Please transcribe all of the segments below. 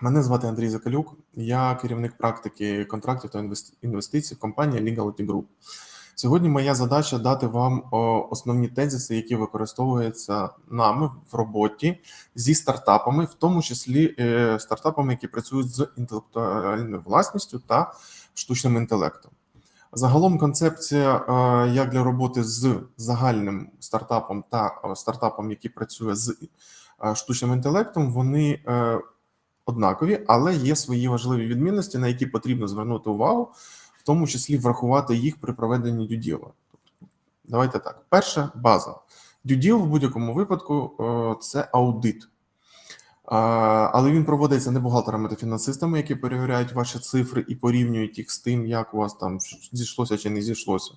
Мене звати Андрій Закалюк. Я керівник практики контрактів та інвестицій в компанії Legality Group. Сьогодні моя задача дати вам основні тезиси, які використовуються нами в роботі зі стартапами, в тому числі е, стартапами, які працюють з інтелектуальною власністю та штучним інтелектом. Загалом концепція е, як для роботи з загальним стартапом та е, стартапом, який працює з штучним інтелектом, вони однакові, але є свої важливі відмінності, на які потрібно звернути увагу, в тому числі врахувати їх при проведенні дюділа. Давайте так. Перша база. Дюділ в будь-якому випадку е, це аудит. Е, Але він проводиться не бухгалтерами та фінансистами, які перевіряють ваші цифри і порівнюють їх з тим, як у вас там зійшлося чи не зійшлося.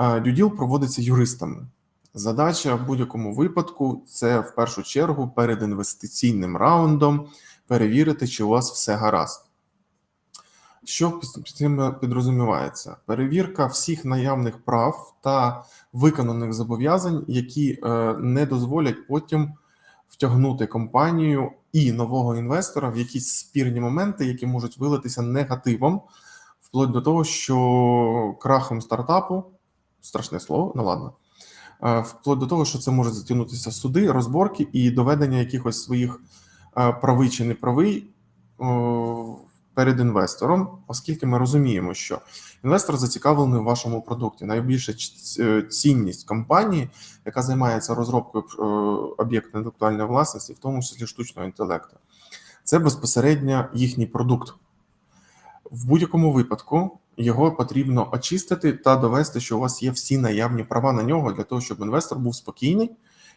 Е, Дюділ проводиться юристами. Задача в будь-якому випадку це в першу чергу перед інвестиційним раундом перевірити, чи у вас все гаразд. Що під цим підрозумівається? Перевірка всіх наявних прав та виконаних зобов'язань, які е, не дозволять потім втягнути компанію і нового інвестора в якісь спірні моменти, які можуть вилитися негативом, вплоть до того, що крахом стартапу страшне слово, ну ладно. е, Вплоть до того, що це може затягнутися суди, розборки і доведення якихось своїх правий чи неправий о, перед інвестором, оскільки ми розуміємо, що інвестор зацікавлений в вашому продукті. Найбільша е, цінність компанії, яка займається розробкою е, об'єкту інтелектуальної власності, в тому числі штучного інтелекту, це безпосередньо їхній продукт. В будь-якому випадку його потрібно очистити та довести, що у вас є всі наявні права на нього для того, щоб інвестор був спокійний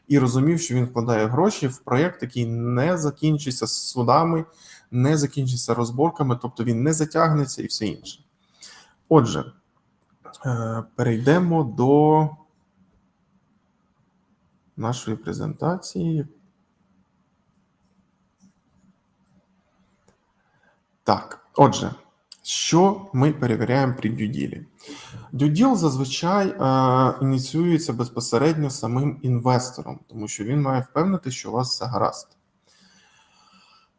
і розумів, що він вкладає гроші в проєкт, який не закінчиться судами, не закінчиться розборками, тобто він не затягнеться і все інше. Отже, е, перейдемо до нашої презентації. Так, отже, що ми перевіряємо при дюділі? Дюділ зазвичай е, ініціюється безпосередньо самим інвестором, тому що він має впевнити, що у вас все гаразд.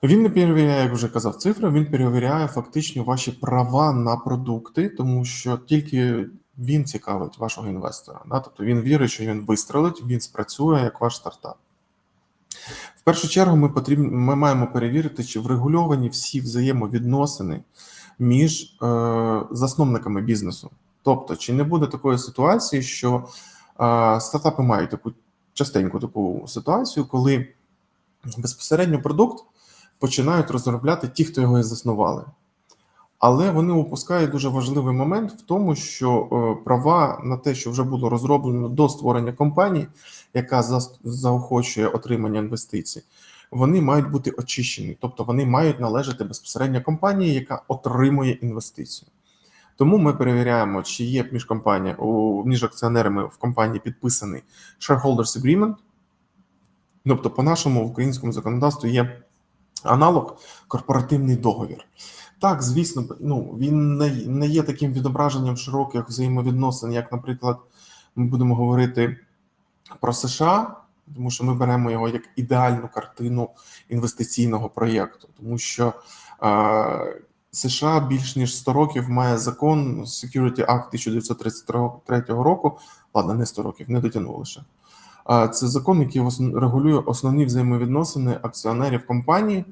Він не перевіряє, як вже казав, цифри, він перевіряє фактично ваші права на продукти, тому що тільки він цікавить вашого інвестора. Да? Тобто він вірить, що він вистрелить, він спрацює як ваш стартап. В першу чергу ми, потрібно, ми маємо перевірити, чи врегульовані всі взаємовідносини між е, засновниками бізнесу. Тобто, чи не буде такої ситуації, що е, стартапи мають таку частеньку таку ситуацію, коли безпосередньо продукт починають розробляти ті, хто його і заснували. Але вони упускають дуже важливий момент в тому, що е, права на те, що вже було розроблено до створення компанії, яка заохочує отримання інвестицій, вони мають бути очищені, тобто вони мають належати безпосередньо компанії, яка отримує інвестицію. Тому ми перевіряємо, чи є між компанія між акціонерами в компанії підписаний shareholders agreement. Тобто, по нашому українському законодавству є аналог корпоративний договір. Так, звісно, ну він не є таким відображенням широких взаємовідносин, як, наприклад, ми будемо говорити про США, тому що ми беремо його як ідеальну картину інвестиційного проєкту, тому що е, США більш ніж 100 років має закон Security Act 1933 року. Ладно, не 100 років, не дотягнули ще. Е, Це закон, який регулює основні взаємовідносини акціонерів компанії.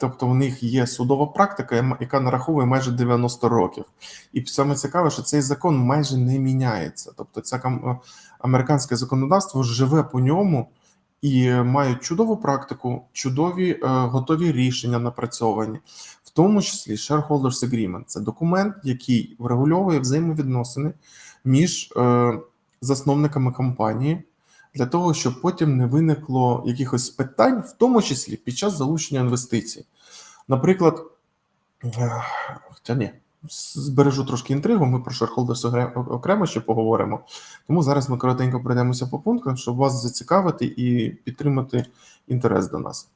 Тобто у них є судова практика, яка нараховує майже 90 років. І саме цікаве, що цей закон майже не міняється. Тобто, це американське законодавство живе по ньому і має чудову практику, чудові е, готові рішення напрацьовані, в тому числі Shareholders Agreement. Це документ, який врегульовує взаємовідносини між е, засновниками компанії. Для того, щоб потім не виникло якихось питань, в тому числі під час залучення інвестицій. Наприклад, е, хоча ні, збережу трошки інтригу, ми про огре- окремо ще поговоримо. Тому зараз ми коротенько пройдемося по пунктам, щоб вас зацікавити і підтримати інтерес до нас.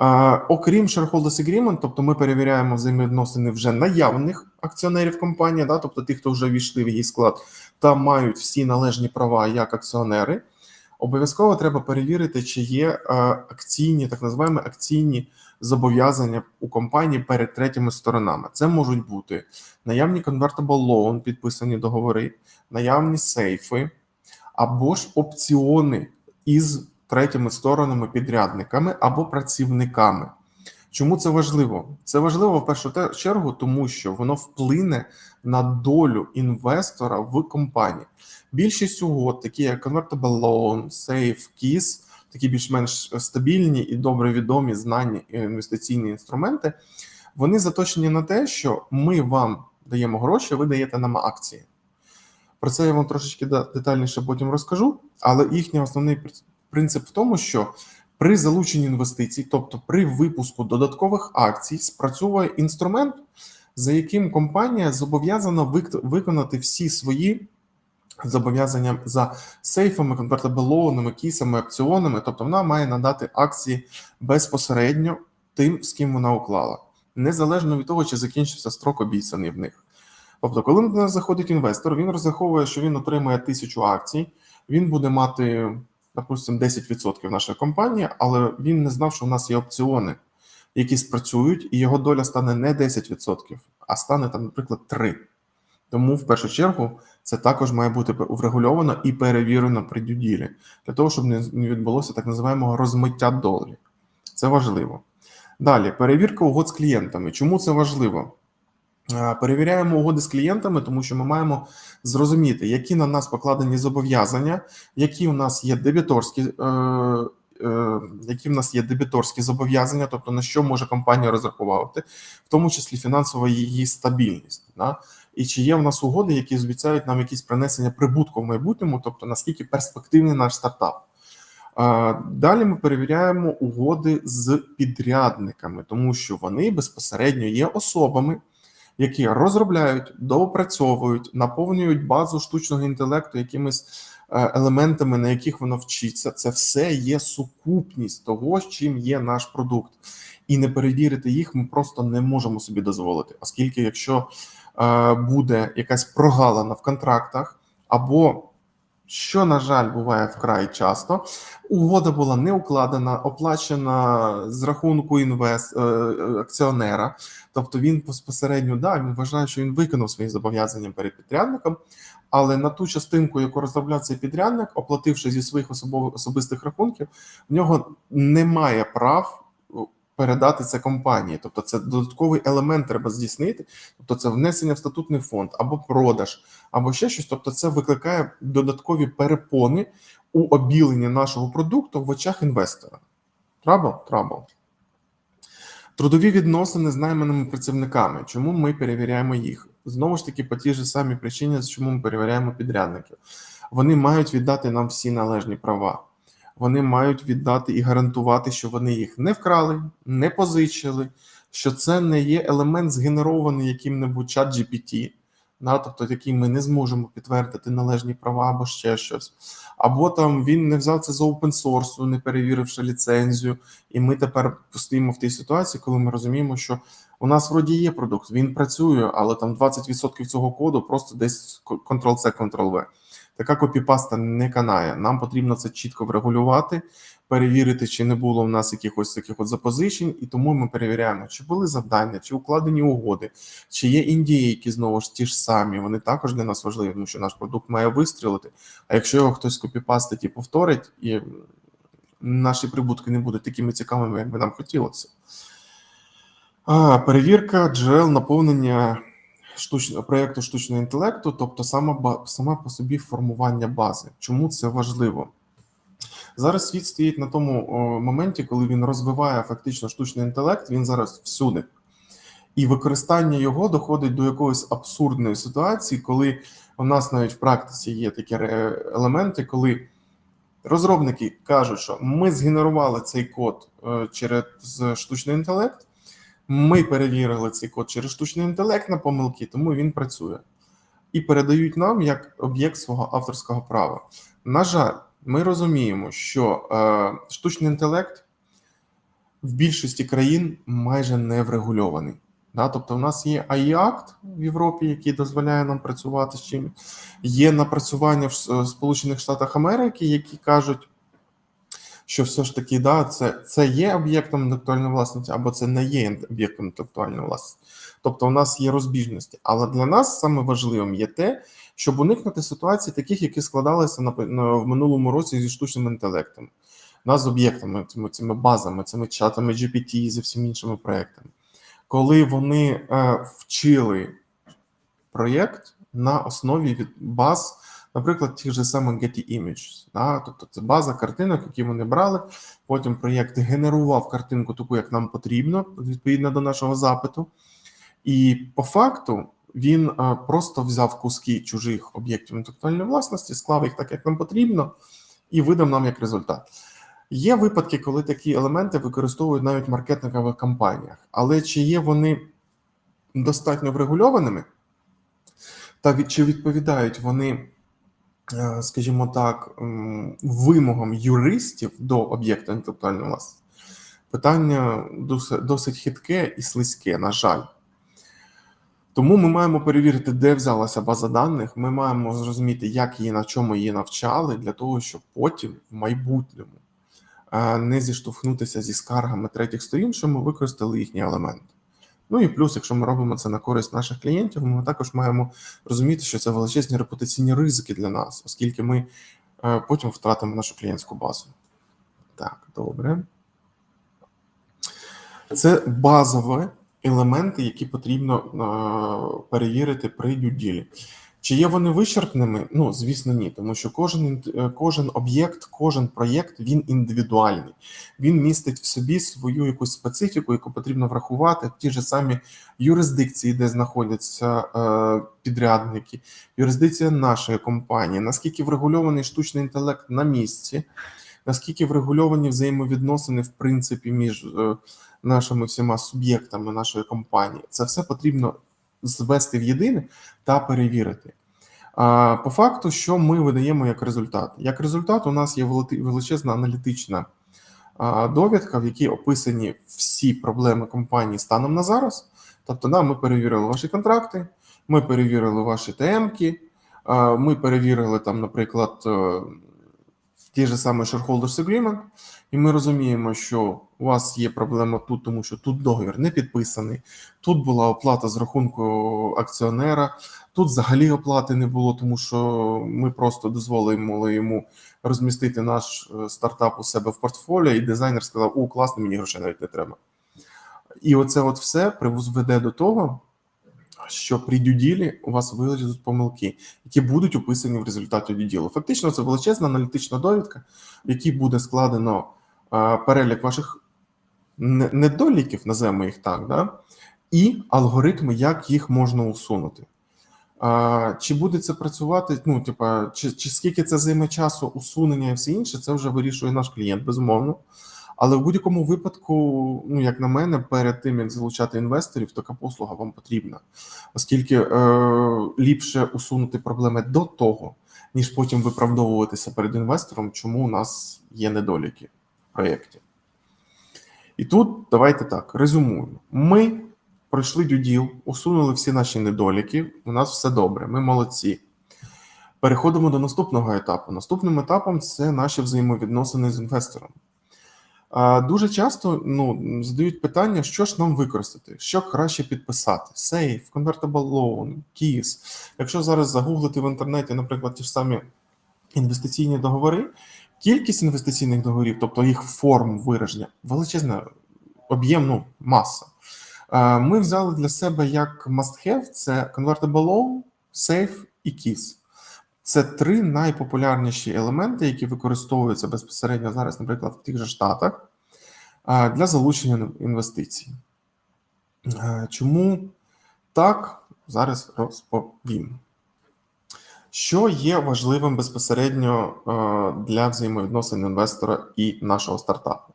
Е, окрім shareholders agreement, тобто ми перевіряємо взаємовідносини вже наявних акціонерів компанії, да, тобто тих, хто вже війшли в її склад, та мають всі належні права як акціонери. Обов'язково треба перевірити, чи є е, акційні, так називаємо акційні зобов'язання у компанії перед третіми сторонами. Це можуть бути наявні convertible loan, підписані договори, наявні сейфи або ж опціони із третіми сторонами, підрядниками або працівниками. Чому це важливо? Це важливо в першу чергу, тому що воно вплине на долю інвестора в компанії. Більшість угод, такі як Convertible Loan, Safe, KISS, такі більш-менш стабільні і добре відомі знані інвестиційні інструменти, вони заточені на те, що ми вам даємо гроші, ви даєте нам акції. Про це я вам трошечки детальніше потім розкажу, але їхній основний принцип в тому, що при залученні інвестицій, тобто при випуску додаткових акцій, спрацьовує інструмент, за яким компанія зобов'язана вик- виконати всі свої зобов'язання за сейфами, конвертабелованими, кісами, опціонами. Тобто вона має надати акції безпосередньо тим, з ким вона уклала, незалежно від того, чи закінчився строк обіцяний в них. Тобто, коли до нас заходить інвестор, він розраховує, що він отримає тисячу акцій, він буде мати, допустимо, 10% нашої компанії, але він не знав, що в нас є опціони, які спрацюють, і його доля стане не 10%, а стане там, наприклад, 3%. Тому в першу чергу це також має бути врегульовано і перевірено при дюділі, для того, щоб не відбулося так називаємо розмиття долі. Це важливо. Далі, перевірка угод з клієнтами. Чому це важливо? Е, Перевіряємо угоди з клієнтами, тому що ми маємо зрозуміти, які на нас покладені зобов'язання, які у нас є дебіторські, е, е, які в нас є дебіторські зобов'язання, тобто на що може компанія розраховувати, в тому числі фінансова її стабільність. Да? І чи є в нас угоди, які обіцяють нам якісь принесення прибутку в майбутньому, тобто наскільки перспективний наш стартап. Е, Далі ми перевіряємо угоди з підрядниками, тому що вони безпосередньо є особами, які розробляють, доопрацьовують, наповнюють базу штучного інтелекту якимись е, елементами, на яких воно вчиться. Це все є сукупність того, з чим є наш продукт. І не перевірити їх ми просто не можемо собі дозволити, оскільки якщо е, буде якась прогалина в контрактах, або що, на жаль, буває вкрай часто, угода була не укладена, оплачена з рахунку інвест е, е, акціонера. Тобто він безпосередньо да, він вважає, що він виконав свої зобов'язання перед підрядником, але на ту частинку, яку розробляв цей підрядник, оплативши зі своїх особистих рахунків, в нього немає прав передати це компанії. Тобто, це додатковий елемент треба здійснити. Тобто, це внесення в статутний фонд або продаж, або ще щось. Тобто, це викликає додаткові перепони у обіленні нашого продукту в очах інвестора. Трабл? Трабл. Трудові відносини з найманими працівниками. Чому ми перевіряємо їх? Знову ж таки, по тій ж самій причині, чому ми перевіряємо підрядників. Вони мають віддати нам всі належні права. Вони мають віддати і гарантувати, що вони їх не вкрали, не позичили, що це не є елемент, згенерований яким-небудь чат GPT, да, тобто який ми не зможемо підтвердити належні права або ще щось. Або там він не взяв це з source, не перевіривши ліцензію, і ми тепер стоїмо в тій ситуації, коли ми розуміємо, що у нас вроді є продукт, він працює, але там 20% цього коду просто десь Ctrl-C, Ctrl-V. Така копіпаста не канає. Нам потрібно це чітко врегулювати, перевірити, чи не було в нас якихось таких от запозичень, і тому ми перевіряємо, чи були завдання, чи укладені угоди, чи є індії, які знову ж ті ж самі. Вони також для нас важливі, тому що наш продукт має вистрілити. А якщо його хтось копіпастить і повторить, і наші прибутки не будуть такими цікавими, як би нам хотілося. А, Перевірка джерел наповнення штучного проєкту штучного інтелекту, тобто сама ба- сама по собі формування бази. Чому це важливо? Зараз світ стоїть на тому моменті, коли він розвиває фактично штучний інтелект, він зараз всюди. І використання його доходить до якоїсь абсурдної ситуації, коли у нас навіть в практиці є такі елементи, коли розробники кажуть, що ми згенерували цей код е, через штучний інтелект. Ми перевірили цей код через штучний інтелект на помилки, тому він працює. І передають нам як об'єкт свого авторського права. На жаль, ми розуміємо, що е, штучний інтелект в більшості країн майже не врегульований. Да? Тобто, у нас є АІ-акт в Європі, який дозволяє нам працювати з чим. Є напрацювання в Сполучених Штатах Америки, які кажуть, що все ж таки, да, це, це є об'єктом інтелектуальної власності, або це не є об'єктом інтелектуальної власності. Тобто, у нас є розбіжності. Але для нас саме важливим є те, щоб уникнути ситуацій, таких, які складалися на, в минулому році зі штучним інтелектом, да, з об'єктами, цими, цими базами, цими чатами GPT і зі всіма іншими проектами. Коли вони е, вчили проєкт на основі від баз, наприклад, тих же самих Getty Images. Да? Тобто це база картинок, які вони брали. Потім проєкт генерував картинку таку, як нам потрібно, відповідно до нашого запиту. І по факту він е, просто взяв куски чужих об'єктів інтелектуальної власності, склав їх так, як нам потрібно, і видав нам як результат. Є випадки, коли такі елементи використовують навіть в маркетингових кампаніях, але чи є вони достатньо врегульованими, та від, чи відповідають вони, скажімо так, вимогам юристів до об'єкта інтелектуальної власності? Питання досить, досить хитке і слизьке, на жаль. Тому ми маємо перевірити, де взялася база даних. Ми маємо зрозуміти, як її на чому її навчали, для того, щоб потім в майбутньому е, не зіштовхнутися зі скаргами третіх сторін, що ми використали їхні елементи. Ну і плюс, якщо ми робимо це на користь наших клієнтів, ми також маємо розуміти, що це величезні репутаційні ризики для нас, оскільки ми е, потім втратимо нашу клієнтську базу. Так, добре. Це базові елементи, які потрібно е, перевірити при дюділі. Чи є вони вичерпними? Ну, звісно, ні, тому що кожен, е, кожен об'єкт, кожен проєкт він індивідуальний. Він містить в собі свою якусь специфіку, яку потрібно врахувати ті ж самі юрисдикції, де знаходяться е, підрядники, юрисдикція нашої компанії, наскільки врегульований штучний інтелект на місці, наскільки врегульовані взаємовідносини в принципі між е, нашими всіма суб'єктами нашої компанії. Це все потрібно звести в єдине та перевірити. По факту, що ми видаємо як результат? Як результат, у нас є величезна аналітична довідка, в якій описані всі проблеми компанії станом на зараз. Тобто, да, ми перевірили ваші контракти, ми перевірили ваші ТМки, ми перевірили там, наприклад, е, ті ж саме shareholders agreement, і ми розуміємо, що у вас є проблема тут, тому що тут договір не підписаний, тут була оплата з рахунку акціонера, тут взагалі оплати не було, тому що ми просто дозволили йому розмістити наш е, стартап у себе в портфоліо, і дизайнер сказав: О, класно, мені грошей навіть не треба. І оце от все приведе до того, що при дюділі у вас вилізуть помилки, які будуть описані в результаті дюділу. Фактично, це величезна аналітична довідка, в якій буде складено е, перелік ваших не- недоліків, називаємо їх так, да? і алгоритми, як їх можна усунути. А, чи буде це працювати? Ну, типа, чи, чи скільки це займе часу усунення і все інше, це вже вирішує наш клієнт, безумовно. Але в будь-якому випадку, ну як на мене, перед тим як залучати інвесторів, така послуга вам потрібна, оскільки е, ліпше усунути проблеми до того, ніж потім виправдовуватися перед інвестором, чому у нас є недоліки в проєкті. І тут давайте так резюмуємо. Ми пройшли дюділ, усунули всі наші недоліки. У нас все добре, ми молодці. Переходимо до наступного етапу. Наступним етапом це наші взаємовідносини з інвестором. Дуже часто ну, задають питання, що ж нам використати, що краще підписати: Сейф, Convertible Loan, KISS. Якщо зараз загуглити в інтернеті, наприклад, ті ж самі інвестиційні договори, кількість інвестиційних договорів, тобто їх форм вираження, величезна об'єм, ну, маса. Ми взяли для себе як must-have – це Convertible Loan, Safe і KISS. Це три найпопулярніші елементи, які використовуються безпосередньо зараз, наприклад, в тих же Штатах для залучення інвестицій. Чому так? Зараз розповім. Що є важливим безпосередньо для взаємовідносин інвестора і нашого стартапу?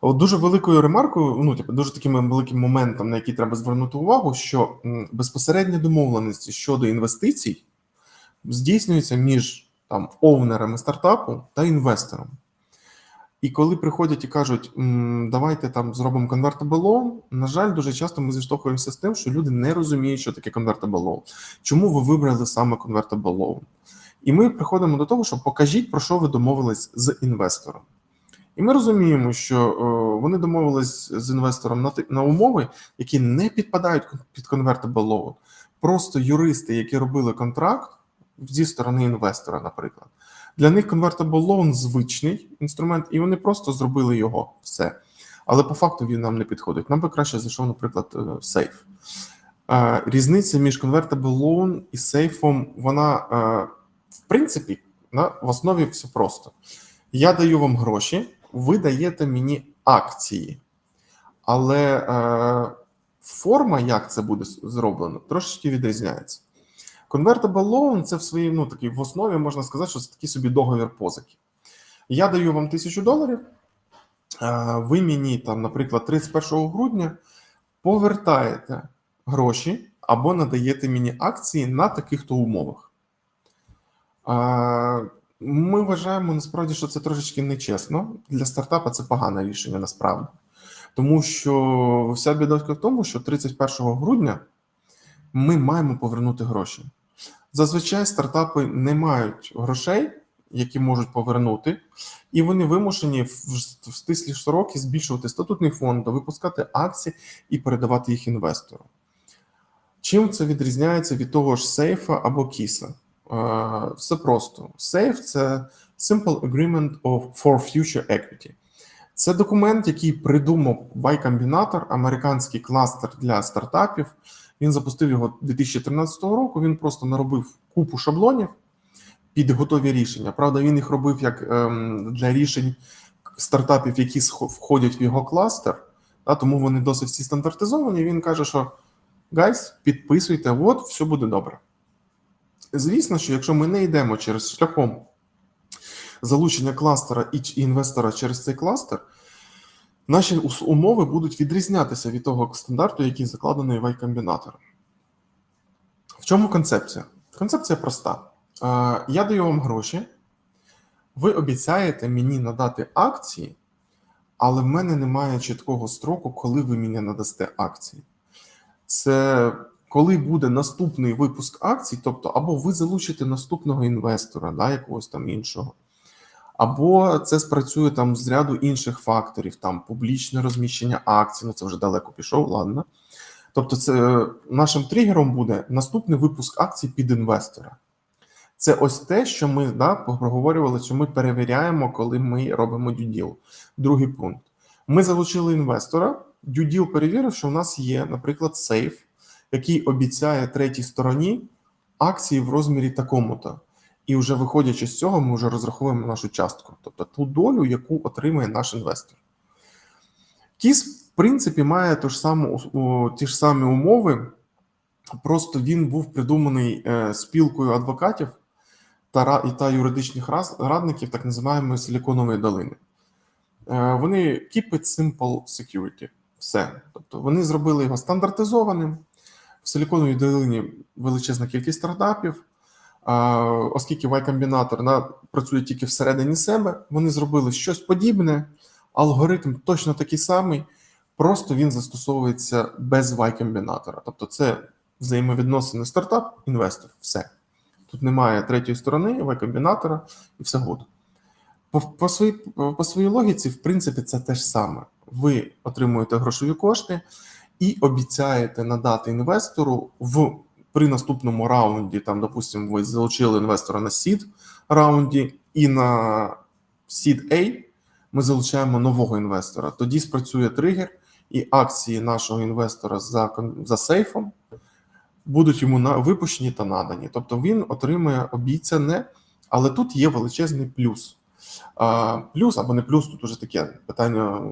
От дуже великою ремаркою, ну типу, дуже таким великим моментом, на який треба звернути увагу, що м, безпосередні домовленості щодо інвестицій здійснюються між там овнерами стартапу та інвестором. І коли приходять і кажуть, давайте там зробимо loan, на жаль, дуже часто ми зіштовхуємося з тим, що люди не розуміють, що таке loan. Чому ви вибрали саме loan? І ми приходимо до того, що покажіть, про що ви домовились з інвестором. І ми розуміємо, що е, вони домовились з інвестором на, на умови, які не підпадають під loan. Просто юристи, які робили контракт зі сторони інвестора, наприклад. Для них convertible loan звичний інструмент, і вони просто зробили його все. Але по факту він нам не підходить. Нам би краще зайшов, наприклад, е, сейф. Е, Різниця між convertible loan і сейфом, вона е, в принципі в основі все просто. Я даю вам гроші, ви даєте мені акції. Але форма, як це буде зроблено, трошечки відрізняється. Convertible loan – це в своїй, ну такій в основі можна сказати, що це такий собі договір позики. Я даю вам тисячу доларів, е, ви мені там, наприклад, 31 грудня повертаєте гроші або надаєте мені акції на таких-то умовах. Е, Ми вважаємо насправді, що це трошечки нечесно. Для стартапа це погане рішення насправді. Тому що вся біда в тому, що 31 грудня ми маємо повернути гроші. Зазвичай стартапи не мають грошей, які можуть повернути, і вони вимушені в, стислі строки збільшувати статутний фонд, випускати акції і передавати їх інвестору. Чим це відрізняється від того ж сейфа або кіса? Е, Все просто. Сейф це Simple Agreement of for Future Equity. Це документ, який придумав Combinator, американський кластер для стартапів. Він запустив його 2013 року. Він просто наробив купу шаблонів під готові рішення. Правда, він їх робив як ем, для рішень стартапів, які входять в його кластер. Та, тому вони досить всі стандартизовані. Він каже, що гайс, підписуйте, от все буде добре. Звісно, що якщо ми не йдемо через шляхом залучення кластера і інвестора через цей кластер, наші умови будуть відрізнятися від того стандарту, який закладений в Y-комбінатором. В чому концепція? Концепція проста. Я даю вам гроші, ви обіцяєте мені надати акції, але в мене немає чіткого строку, коли ви мені надасте акції. Це коли буде наступний випуск акцій, тобто або ви залучите наступного інвестора, да, якогось там іншого, або це спрацює там з ряду інших факторів, там публічне розміщення акцій, ну це вже далеко пішов, ладно. Тобто, це е, нашим тригером буде наступний випуск акцій під інвестора. Це ось те, що ми да, проговорювали, що ми перевіряємо, коли ми робимо deal. Другий пункт. Ми залучили інвестора. Deal перевірив, що в нас є, наприклад, сейф, який обіцяє третій стороні акції в розмірі такому-то. І вже виходячи з цього, ми вже розраховуємо нашу частку, тобто ту долю, яку отримає наш інвестор. Кіс, в принципі, має ту ж саму, ті ж самі умови, просто він був придуманий е, спілкою адвокатів та, і та юридичних радників так називаємої Силіконової долини. Е, Вони keep it simple security. Все. Тобто вони зробили його стандартизованим. В Силіконовій долині величезна кількість стартапів. Оскільки Y-комбінатор на, працює тільки всередині себе, вони зробили щось подібне, алгоритм точно такий самий, просто він застосовується без Y-комбінатора. Тобто це взаємовідносини стартап, інвестор. Все. Тут немає третьої сторони, Y-комбінатора і все гуд. По, по, своїй, по своїй логіці, в принципі, це те ж саме. Ви отримуєте грошові кошти і обіцяєте надати інвестору в при наступному раунді, там, допустимо, ви залучили інвестора на seed раунді, і на seed A ми залучаємо нового інвестора. Тоді спрацює тригер, і акції нашого інвестора за, за сейфом будуть йому на випущені та надані. Тобто він отримує обіцяне, але тут є величезний плюс. А, плюс або не плюс, тут уже таке питання,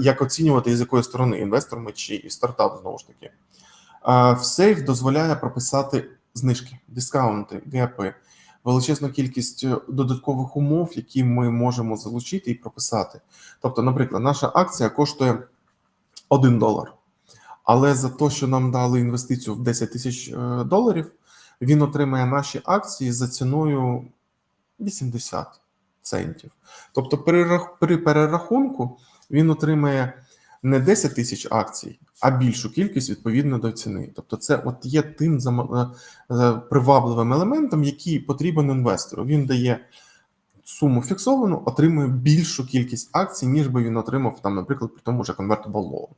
як оцінювати і з якої сторони інвесторами чи стартап знову ж таки. В сейф дозволяє прописати знижки, дискаунти, гепи, величезну кількість е, додаткових умов, які ми можемо залучити і прописати. Тобто, наприклад, наша акція коштує 1 долар. Але за те, що нам дали інвестицію в 10 тисяч е, доларів, він отримає наші акції за ціною 80. центів. Тобто при перерахунку він отримає не 10 тисяч акцій, а більшу кількість відповідно до ціни. Тобто, це от є тим е, е, привабливим елементом, який потрібен інвестору. Він дає суму фіксовану, отримує більшу кількість акцій, ніж би він отримав там, наприклад, при тому же convertible.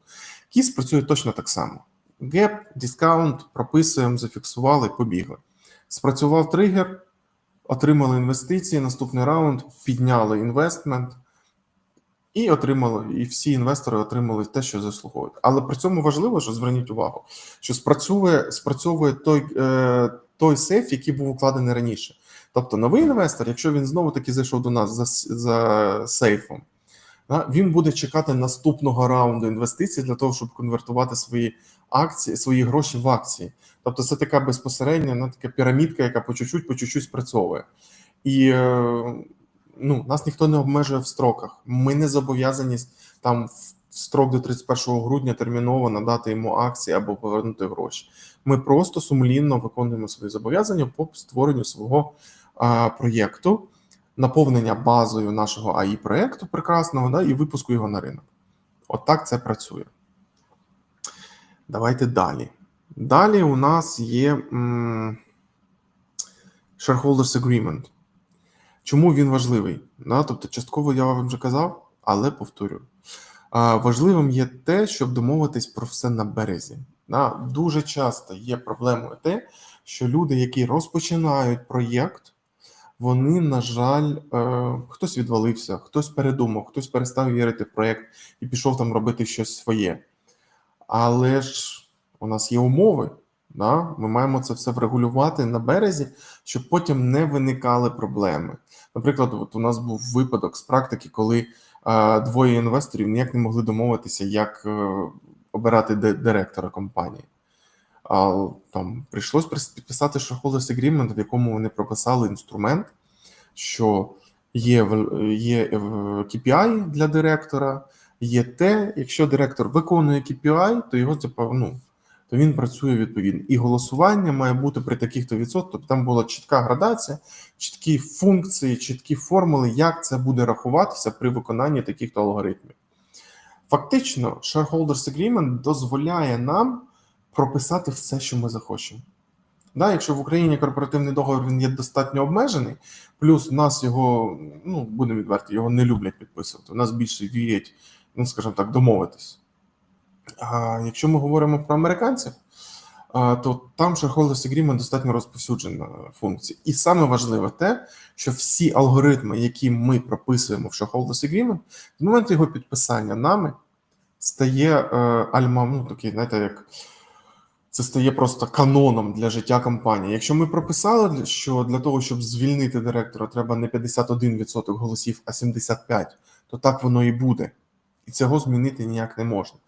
KISS працює точно так само. Gap, дискаунт, прописуємо, зафіксували, побігли. Спрацював тригер, отримали інвестиції, наступний раунд, підняли інвестмент і отримали, і всі інвестори отримали те, що заслуговують. Але при цьому важливо, що зверніть увагу, що спрацьовує, спрацьовує той, е, той сейф, який був укладений раніше. Тобто новий інвестор, якщо він знову таки зайшов до нас за, за сейфом, да, він буде чекати наступного раунду інвестицій для того, щоб конвертувати свої акції, свої гроші в акції. Тобто, це така безпосередня ну, така пірамідка, яка по чуть-чуть, по чуть-чуть спрацьовує. І е, ну, нас ніхто не обмежує в строках. Ми не зобов'язані там в строк до 31 грудня терміново надати йому акції або повернути гроші. Ми просто сумлінно виконуємо свої зобов'язання по створенню свого а, проєкту, наповнення базою нашого АІ проєкту прекрасного да, і випуску його на ринок. Отак це працює. Давайте далі. Далі у нас є м, Shareholders Agreement. Чому він важливий? Да, тобто, частково я вам вже казав, але повторю. Важливим є те, щоб домовитись про все на березі. Да, дуже часто є проблемою те, що люди, які розпочинають проєкт, вони, на жаль, е, хтось відвалився, хтось передумав, хтось перестав вірити в проєкт і пішов там робити щось своє. Але ж у нас є умови. Да? Ми маємо це все врегулювати на березі, щоб потім не виникали проблеми. Наприклад, от у нас був випадок з практики, коли е, двоє інвесторів ніяк не могли домовитися, як е, обирати директора компанії. А, там прийшлось підписати shareholders agreement, в якому вони прописали інструмент, що є, є KPI для директора, є те, якщо директор виконує KPI, то його ну, то він працює відповідно. І голосування має бути при таких-то відсотках. Тобто там була чітка градація, чіткі функції, чіткі формули, як це буде рахуватися при виконанні таких-то алгоритмів. Фактично, shareholders agreement дозволяє нам прописати все, що ми захочемо. Да, якщо в Україні корпоративний договір він є достатньо обмежений, плюс в нас його, ну будемо відверті, його не люблять підписувати. У нас більше вірять, ну скажімо так, домовитись. Якщо ми говоримо про американців, то там shareholders agreement достатньо розповсюджена функція. І саме важливе те, що всі алгоритми, які ми прописуємо в shareholders agreement, в момент його підписання нами стає е, альма, ну такий, знаєте, як це стає просто каноном для життя компанії. Якщо ми прописали, що для того, щоб звільнити директора, треба не 51% голосів, а 75%, то так воно і буде. І цього змінити ніяк не можна.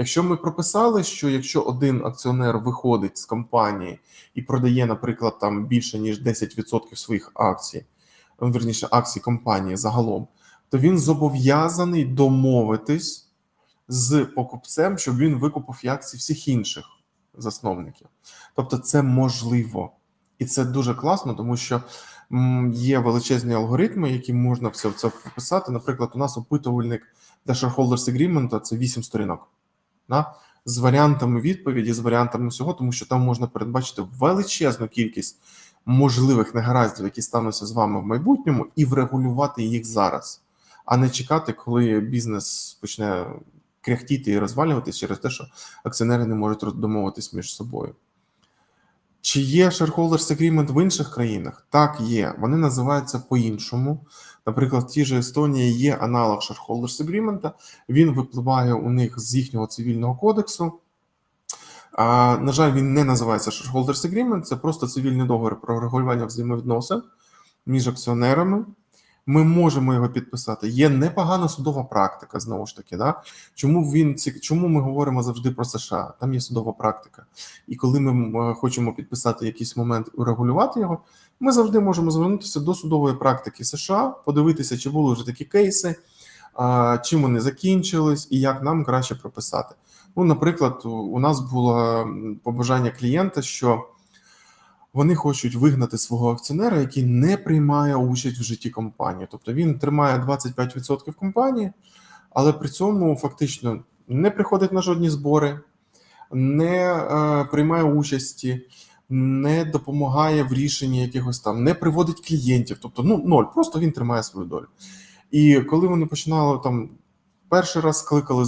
Якщо ми прописали, що якщо один акціонер виходить з компанії і продає, наприклад, там більше ніж 10% своїх акцій, ну, верніше акцій компанії загалом, то він зобов'язаний домовитись з покупцем, щоб він викупив акції всіх інших засновників. Тобто, це можливо, і це дуже класно, тому що є величезні алгоритми, які можна все це вписати. Наприклад, у нас опитувальник для shareholders agreement – це 8 сторінок. Да? З варіантами відповіді, з варіантами всього, тому що там можна передбачити величезну кількість можливих негараздів, які стануться з вами в майбутньому, і врегулювати їх зараз, а не чекати, коли бізнес почне кряхтіти і розвалюватись через те, що акціонери не можуть домовитись між собою. Чи є shareholders agreement в інших країнах? Так, є. Вони називаються по-іншому. Наприклад, в тій же Естонії є аналог shareholders agreement, він випливає у них з їхнього цивільного кодексу. А, на жаль, він не називається shareholders agreement, це просто цивільний договір про регулювання взаємовідносин між акціонерами. Ми можемо його підписати. Є непогана судова практика, знову ж таки. Да? Чому він чому ми говоримо завжди про США? Там є судова практика. І коли ми е, хочемо підписати якийсь момент і регулювати його, ми завжди можемо звернутися до судової практики США, подивитися, чи були вже такі кейси, чим вони закінчились, і як нам краще прописати. Ну, наприклад, у нас було побажання клієнта, що вони хочуть вигнати свого акціонера, який не приймає участь в житті компанії. Тобто він тримає 25% компанії, але при цьому фактично не приходить на жодні збори, не е, приймає участі, не допомагає в рішенні якихось там, не приводить клієнтів. Тобто, ну ноль, просто він тримає свою долю. І коли вони починали там. Перший раз скликали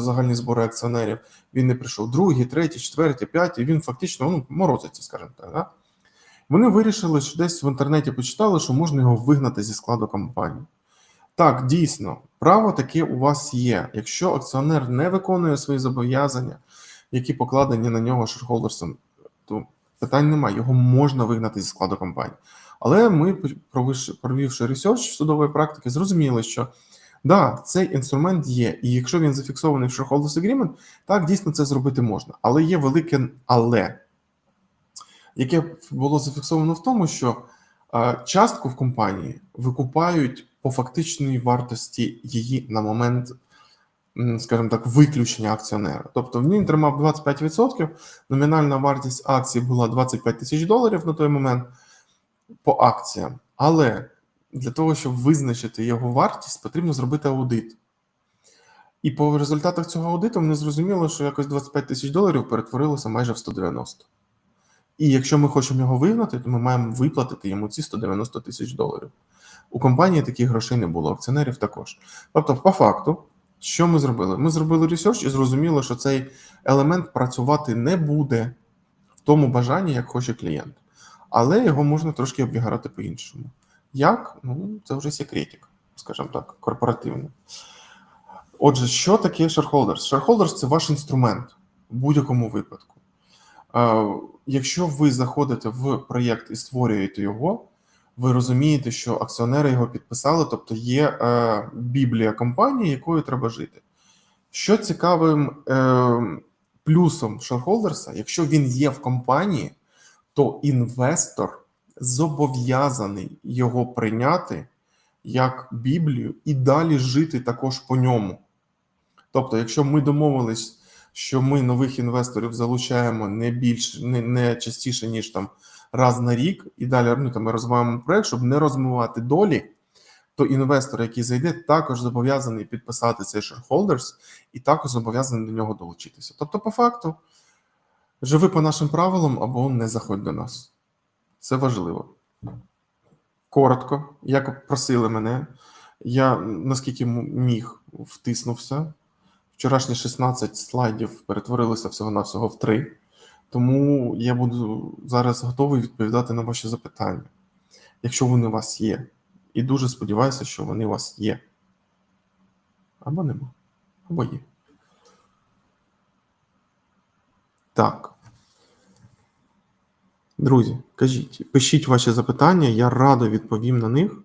загальні збори акціонерів, він не прийшов. Другий, третій, четвертий, п'ятий. Він фактично ну, морозиться, скажімо так. Да? Вони вирішили, що десь в інтернеті почитали, що можна його вигнати зі складу компанії. Так, дійсно, право таке у вас є. Якщо акціонер не виконує свої зобов'язання, які покладені на нього шерхолдерсом, то питань немає, його можна вигнати зі складу компанії. Але ми, провівши- ресерч судової практики, зрозуміли, що да, цей інструмент є, і якщо він зафіксований в Shareholders Agreement, так дійсно це зробити можна. Але є велике але, яке було зафіксовано в тому, що е, частку в компанії викупають по фактичній вартості її на момент, скажімо так, виключення акціонера. Тобто він тримав 25%, номінальна вартість акції була 25 тисяч доларів на той момент по акціям. Але для того, щоб визначити його вартість, потрібно зробити аудит. І по результатах цього аудиту ми зрозуміли, що якось 25 тисяч доларів перетворилося майже в 190. І якщо ми хочемо його вигнати, то ми маємо виплатити йому ці 190 тисяч доларів. У компанії таких грошей не було, акціонерів також. Тобто, по факту, що ми зробили? Ми зробили ресерч і зрозуміли, що цей елемент працювати не буде в тому бажанні, як хоче клієнт. Але його можна трошки обіграти по-іншому. Як? Ну, це вже секретик, скажімо так, корпоративний. Отже, що таке shareholders? Shareholders – це ваш інструмент в будь-якому випадку. Якщо ви заходите в проєкт і створюєте його, ви розумієте, що акціонери його підписали, тобто є е, біблія компанії, якою треба жити. Що цікавим е, плюсом shareholders, якщо він є в компанії, то інвестор зобов'язаний його прийняти як Біблію і далі жити також по ньому. Тобто, якщо ми домовились, що ми нових інвесторів залучаємо не більш не, не частіше, ніж там раз на рік, і далі ну, там, ми розвиваємо проект, щоб не розмивати долі, то інвестор, який зайде, також зобов'язаний підписати цей shareholders і також зобов'язаний до нього долучитися. Тобто, по факту, живи по нашим правилам або не заходь до нас. Це важливо. Коротко, як просили мене, я наскільки міг втиснувся. Вчорашні 16 слайдів перетворилися всього-навсього в 3. Тому я буду зараз готовий відповідати на ваші запитання, якщо вони у вас є. І дуже сподіваюся, що вони у вас є. Або нема, або є. Так. Друзі, кажіть, пишіть ваші запитання, я радо відповім на них.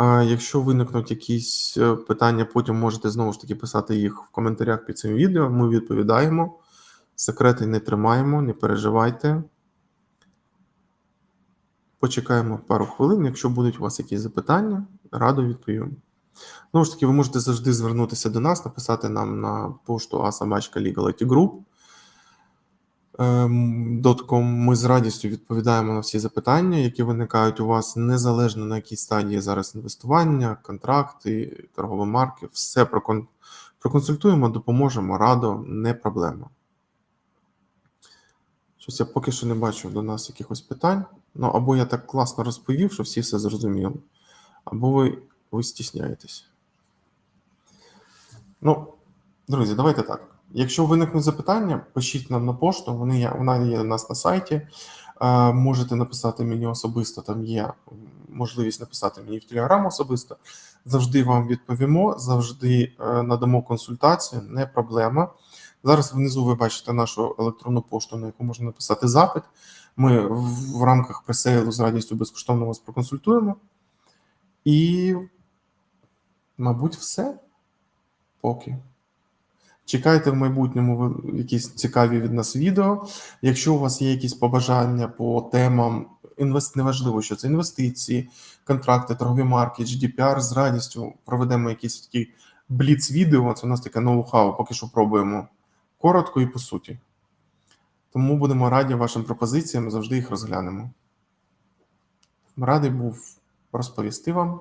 Якщо виникнуть якісь е, питання, потім можете знову ж таки писати їх в коментарях під цим відео. Ми відповідаємо. Секрети не тримаємо, не переживайте. Почекаємо пару хвилин. Якщо будуть у вас якісь запитання, радо відповім. Знову ж таки, ви можете завжди звернутися до нас, написати нам на пошту асабачка Group. Ем. Ми з радістю відповідаємо на всі запитання, які виникають у вас незалежно на якій стадії зараз інвестування, контракти, торгові марки. Все проконсультуємо, допоможемо, радо, не проблема. Щось я поки що не бачу до нас якихось питань. Ну, або я так класно розповів, що всі все зрозуміли, або ви, ви стісняєтесь. Ну, друзі, давайте так. Якщо виникнуть запитання, пишіть нам на пошту. Вони є, вона є у нас на сайті. Е, можете написати мені особисто. Там є можливість написати мені в Телеграм особисто. Завжди вам відповімо, завжди е, надамо консультацію, не проблема. Зараз внизу ви бачите нашу електронну пошту, на яку можна написати запит. Ми в, рамках пресейлу з радістю безкоштовно вас проконсультуємо. І, мабуть, все поки. Чекайте в майбутньому якісь цікаві від нас відео. Якщо у вас є якісь побажання по темам, інвест... неважливо, що це інвестиції, контракти, торгові марки, GDPR, з радістю проведемо якісь такі бліц відео. Це у нас таке ноу-хау, поки що пробуємо коротко і по суті. Тому будемо раді вашим пропозиціям, завжди їх розглянемо. Радий був розповісти вам.